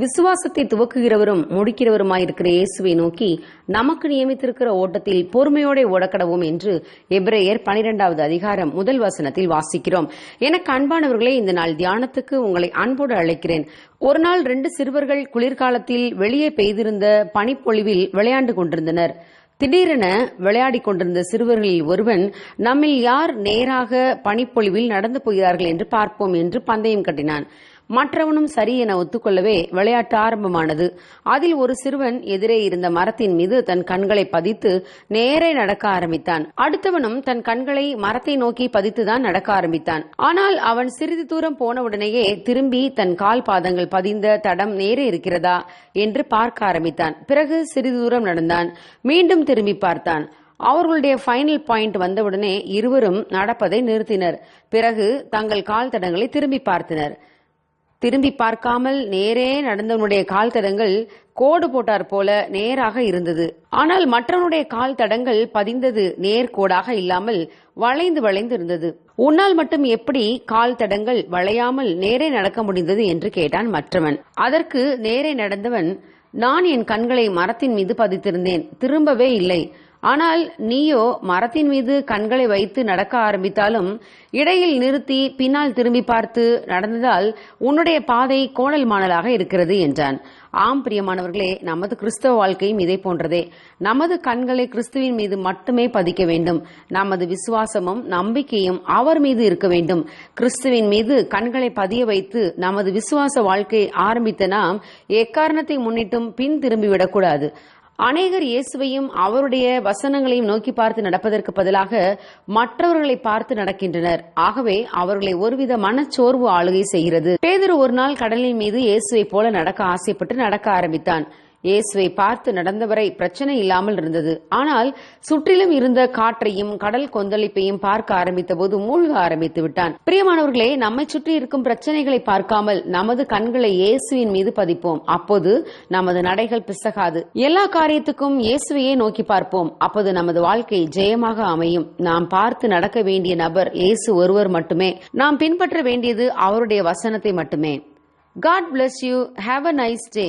விசுவாசத்தை துவக்குகிறவரும் முடிக்கிறவருமாயிருக்கிற இயேசுவை நோக்கி நமக்கு நியமித்திருக்கிற ஓட்டத்தில் பொறுமையோட ஓடக்கடவும் என்று எபிரேயர் பனிரெண்டாவது அதிகாரம் முதல் வசனத்தில் வாசிக்கிறோம். எனக்கு அன்பானவர்களே இந்த நாள் தியானத்துக்கு உங்களை அன்போடு அழைக்கிறேன். ஒரு நாள் ரெண்டு சிறுவர்கள் குளிர்காலத்தில் வெளியே பெய்திருந்த பனிப்பொழிவில் விளையாண்டு கொண்டிருந்தனர். திடீரென விளையாடிக் கொண்டிருந்த சிறுவர்களில் ஒருவன் நம்மில் யார் நேராக பனிப்பொழிவில் நடந்து போகிறார்கள் என்று பார்ப்போம் என்று பந்தயம் கட்டினான். மற்றவனும் சரி என ஒத்துக்கொள்ளவே விளையாட்டு ஆரம்பமானது. அதில் ஒரு சிறுவன் எதிரே இருந்த மரத்தின் மீது தன் கண்களை பதித்து நேரே நடக்க ஆரம்பித்தான். அடுத்தவனும் தன் கண்களை மரத்தை நோக்கி பதித்துதான் நடக்க ஆரம்பித்தான். ஆனால் அவன் சிறிது தூரம் போனவுடனேயே திரும்பி தன் கால் பாதங்கள் பதிந்த தடம் நேரே இருக்கிறதா என்று பார்க்க ஆரம்பித்தான். பிறகு சிறிது தூரம் நடந்தான். மீண்டும் திரும்பி பார்த்தான். அவர்களுடைய ஃபைனல் பாயிண்ட் வந்தவுடனே இருவரும் நடப்பதை நிறுத்தினர். பிறகு தங்கள் கால் தடங்களை திரும்பி பார்த்தனர். திரும்பி பார்க்காமல் நேரே நடந்தவனுடைய கால் தடங்கள் கோடு போட்டார் போல நேராக இருந்தது. ஆனால் மற்றவனுடைய கால் தடங்கள் பதிந்தது நேர்கோடாக இல்லாமல் வளைந்து வளைந்து இருந்தது. உன்னால் மட்டும் எப்படி கால் தடங்கள் வளையாமல் நேரே நடக்க முடிந்தது என்று கேட்டான் மற்றவன். அதற்கு நேரே நடந்தவன் நான் என் கண்களை மரத்தின் மீது பதித்திருந்தேன் திரும்பவே இல்லை. ஆனால் நீயோ மரத்தின் மீது கண்களை வைத்து நடக்க ஆரம்பித்தாலும் இடையில் நிறுத்தி பின்னால் திரும்பி பார்த்து நடந்ததால் உன்னுடைய பாதை கோணல் மாணலாக இருக்கிறது என்றான். ஆம் பிரியமானவர்களே நமது கிறிஸ்தவ வாழ்க்கையும் இதை போன்றதே. நமது கண்களை கிறிஸ்துவின் மீது மட்டுமே பதிக்க வேண்டும். நமது விசுவாசமும் நம்பிக்கையும் அவர் மீது இருக்க வேண்டும். கிறிஸ்துவின் மீது கண்களை பதிய வைத்து நமது விசுவாச வாழ்க்கை ஆரம்பித்த நாம் எக்காரணத்தை முன்னிட்டும் பின் திரும்பிவிடக்கூடாது. அநேகர் இயேசுவையும் அவருடைய வசனங்களையும் நோக்கி பார்த்து நடப்பதற்கு பதிலாக மற்றவர்களை பார்த்து நடக்கின்றனர். ஆகவே அவர்களை ஒருவித மனச்சோர்வு ஆளுகை செய்கிறது. பேதர் ஒரு நாள் கடலின் மீது இயேசுவை போல நடக்க ஆசைப்பட்டு நடக்க ஆரம்பித்தான். இயேசுவை பார்த்து நடந்தவரை பிரச்சனை இல்லாமல் இருந்தது. ஆனால் சுற்றிலும் இருந்த காற்றையும் கடல் கொந்தளிப்பையும் பார்க்க ஆரம்பித்த போது மூழ்க ஆரம்பித்து விட்டான். பிரியமானவர்களே நம்மை சுற்றி இருக்கும் பிரச்சனைகளை பார்க்காமல் நமது கண்களை இயேசுவின் மீது பதிப்போம். அப்போது நமது நடைகள் பிசகாது. எல்லா காரியத்துக்கும் இயேசுவையே நோக்கி பார்ப்போம். அப்போது நமது வாழ்க்கை ஜெயமாக அமையும். நாம் பார்த்து நடக்க வேண்டிய நபர் இயேசு ஒருவர் மட்டுமே. நாம் பின்பற்ற வேண்டியது அவருடைய வசனத்தை மட்டுமே. God bless you have a nice day